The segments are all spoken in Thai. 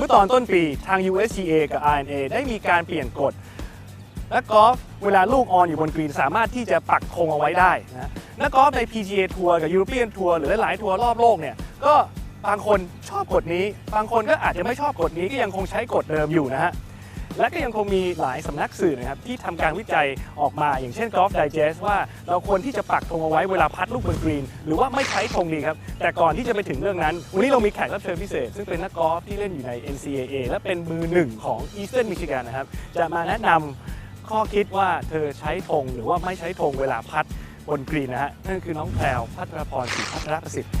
มื่อตอนต้นปีทาง USGA กับ RNA ได้มีการเปลี่ยนกฎนักกอล์ฟเวลาลูกออนอยู่บนกรีนสามารถที่จะปักคงเอาไว้ได้นะนักกอล์ฟใน PGA ทัวร์กับ European ทัวร์หรือหลายๆทัวร์รอบโลกเนี่ยก็บางคนชอบกฎนี้ บางคนก็อาจจะไม่ชอบกฎนี้ก็ยังคงใช้กฎเดิมอยู่นะฮะ และก็ยังคงมีหลายสำนักสื่อนะครับที่ทำการวิจัยออกมาอย่างเช่น Golf Digest ว่าเราควรที่จะปักธงเอาไว้เวลาพัดลูกบนกรีน หรือว่าไม่ใช้ธงดีครับ แต่ก่อนที่จะไปถึงเรื่องนั้น วันนี้เรามีแขกรับเชิญพิเศษ ซึ่งเป็นนักกอล์ฟที่เล่นอยู่ใน NCAA และเป็นมือหนึ่งของ Eastern Michigan นะครับจะมาแนะนำข้อคิดว่าเธอใช้ธงหรือว่าไม่ใช้ธงเวลาพัดบนกรีนนะฮะนั่นคือน้องแพรวพัทรพรศรีพัทรประสิทธิ์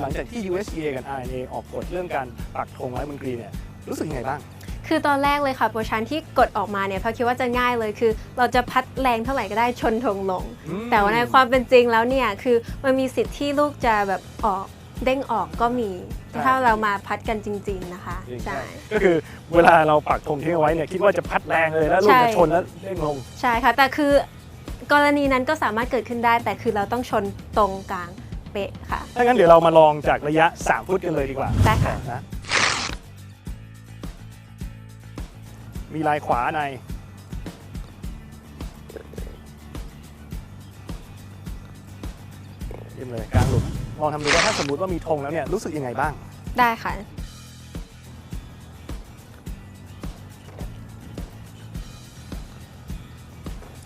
หลังจากที่ USGA กับ RNA ออกกฎเรื่องการปักธงไว้บนกรีนเนี่ยรู้สึกยังไงบ้าง คือตอนแรกเลยค่ะโปรชันที่กดออกมาเนี่ยเพราะคิดว่าจะง่ายเลยคือ เราจะพัดแรงเท่าไหร่ก็ได้ชนธงลง อืม แต่ว่าในความเป็นจริงแล้วเนี่ยคือมันมีสิทธิ์ที่ลูกจะแบบออกเด้งออกก็มีถ้าเรามาพัดกันจริง ๆนะคะใช่ ก็คือเวลาเราปักธงทิ้งเอาไว้เนี่ยคิดว่าจะพัดแรงเลยแล้วลูกใช่จะชนแล้วเด้งลง ใช่ค่ะแต่คือกรณีนั้นก็สามารถเกิดขึ้นได้ แต่คือเราต้องชนตรงกลาง เป๊ะค่ะ ถ้างั้นเดี๋ยวเรามาลองจากระยะ 3 ฟุตกันเลยดีกว่าได้ค่ะ นะมีลายขวาใน เยี่ยมเลยกลางหลุมลองทำดูว่าถ้าสมมติว่ามีธงแล้วเนี่ยรู้สึกยังไงบ้าง ได้ค่ะ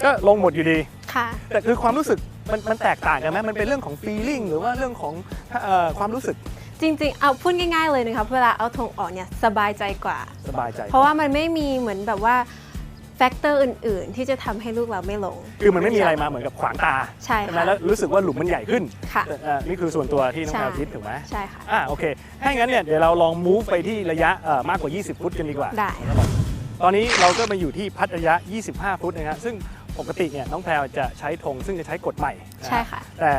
ก็ลงหมดอยู่ดี ค่ะ แต่คือความรู้สึก มันมันแตกต่างกันไหมมันเป็นเรื่องของ feeling หรือว่าเรื่องของเอ่อความรู้สึกจริงๆ เอาพูดง่ายๆเลยนะคะเวลาเอาธงออกเนี่ยสบายใจกว่า สบายใจ เพราะว่ามันไม่มีเหมือนแบบว่าแฟกเตอร์อื่นๆ ที่จะทำให้ลูกเราไม่ลง คือมันไม่มีอะไรมาเหมือนกับขวางตาใช่ไหมค่ะแล้วรู้สึกว่าหลุมมันใหญ่ขึ้นค่ะแต่เอ่อนี่คือส่วนตัวที่น้องใช่แพรวคิดถูกไหมใช่ค่ะ อ่าโอเคถ้าอย่างนั้นเนี่ยเดี๋ยวเราลอง move ไปที่ระยะเอ่อมากกว่า 20 ฟุตกันดีกว่า ได้ ตอนนี้เราก็มาอยู่ที่พัดระยะ 25 ฟุตนะครับซึ่ง ปกติเนี่ยน้องแพรวจะใช้ธงซึ่งจะใช้กฎใหม่นะใช่ค่ะ แต่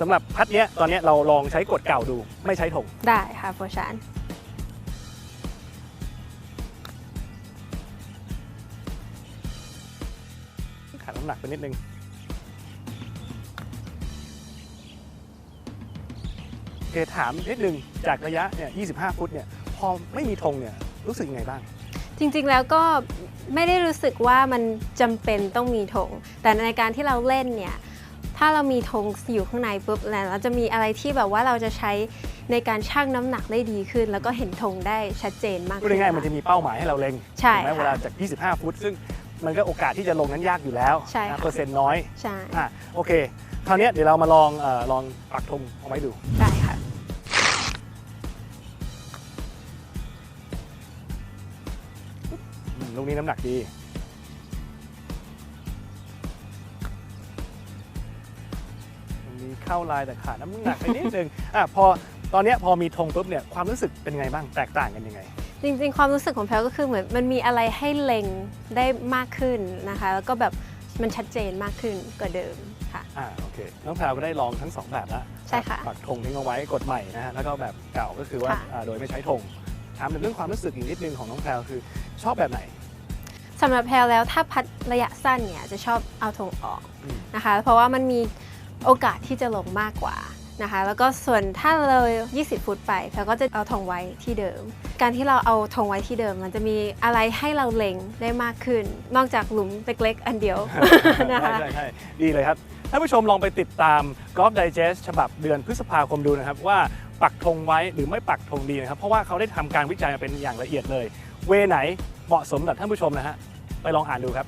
สำหรับพัดเนี้ยตอนเนี้ยเราลองใช้กฎเก่าดู ไม่ใช้ธงได้ค่ะโปรชันขาดน้ำหนักไปนิดนึง โอเคถามนิดนึงจากระยะเนี่ย25 ฟุตเนี่ยพอไม่มีธงเนี่ยรู้สึกยังไงบ้าง จริงๆแล้วก็ไม่ได้รู้สึกว่ามันจำเป็นต้องมีธงแต่ในการที่เราเล่นเนี่ยถ้าเรามีธงอยู่ข้างในปุ๊บแล้วเราจะมีอะไรที่แบบว่าเราจะใช้ในการชั่งน้ำหนักได้ดีขึ้น แล้วก็เห็นธงได้ชัดเจนมากพูดขึ้น ง่ายๆมันค่ะจะมีเป้าหมายให้เราเล็งใช่ถูกไหมค่ะเวลาจาก 25 ฟุต ซึ่งมันก็โอกาสที่จะลงนั้นยากอยู่แล้วใช่นะค่ะเปอร์เซ็นต์น้อยใช่อะโอเค คราวเนี้ยเดี๋ยวเรามาลองเออลองปักธงเอาไว้ดู ได้ ลูกนี้น้ำหนักดีตรงนี้เข้าลายแต่ขาดน้ำหนักไปนิดนึงอะพอตอนเนี้ยพอมีธงปุ๊บเนี่ยความรู้สึกเป็นไงบ้างแตกต่างกันยังไง จริงๆ ความรู้สึกของแพลก็คือเหมือนมันมีอะไรให้เล็งได้มากขึ้นนะคะ แล้วก็แบบมันชัดเจนมากขึ้นกว่าเดิมค่ะ อ่าโอเคน้องแพรวก็ได้ลองทั้งสองแบบแล้วใช่ค่ะปักธงทิ้งเอาไว้กดใหม่นะฮะแล้วก็แบบเก่าก็คือว่าค่ะ อ่าโดยไม่ใช้ธงถามถึงเรื่องความรู้สึกอีกนิดนึงของน้องแพรวคือชอบแบบไหน สำหรับแพลแล้วถ้าพัดระยะสั้นเนี่ยจะชอบเอาธงออกอืมนะคะ เพราะว่ามันมีโอกาสที่จะลงมากกว่านะคะ แล้วก็ส่วนถ้าเลย 20 ฟุตไปแพลก็จะเอาธงไว้ที่เดิม การที่เราเอาธงไว้ที่เดิม มันจะมีอะไรให้เราเล็งได้มากขึ้น นอกจากหลุมเล็กๆ อันเดียวนะคะใช่ใช่ดีเลยครับท่านผู้ชมลองไปติดตาม Golf Digest ฉบับเดือนพฤษภาคมดูนะครับว่าปักธงไว้หรือไม่ปักธงดีนะครับ เพราะว่าเขาได้ทำการวิจัยมาเป็นอย่างละเอียดเลย เวไหน เหมาะสมกับท่านผู้ชมนะฮะไปลองอ่านดูครับ